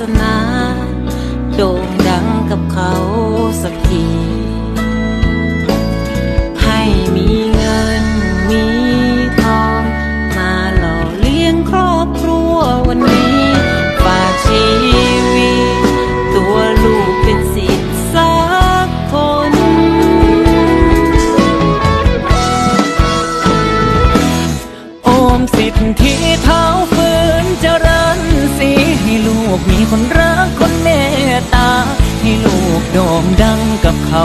สนา โด่งดังกับเขาสักที ให้มีเงินมีทอง มาหล่อเลี้ยงครอบครัววันนี้ฝากชีวิต ตัวลูกเป็นสิทธิ์สักคน โอมสิทธิ์ที่เท้า คนรักคนเมตตา ให้ลูกโด่งดังกับเขา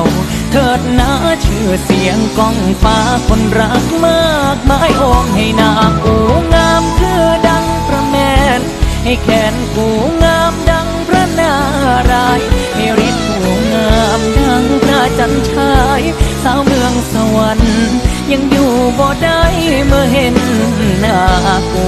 เถิดนะชื่อเสียงก้องฟ้าคนรักมากมายอมให้หนากูงามคือดังพระแม่นให้แขนกูงามดังพระนารายให้ฤทธิ์กูงามดังพระจันทราย สาวเมืองสวรรค์ยังอยู่บ่ได้เมื่อเห็นหน้ากู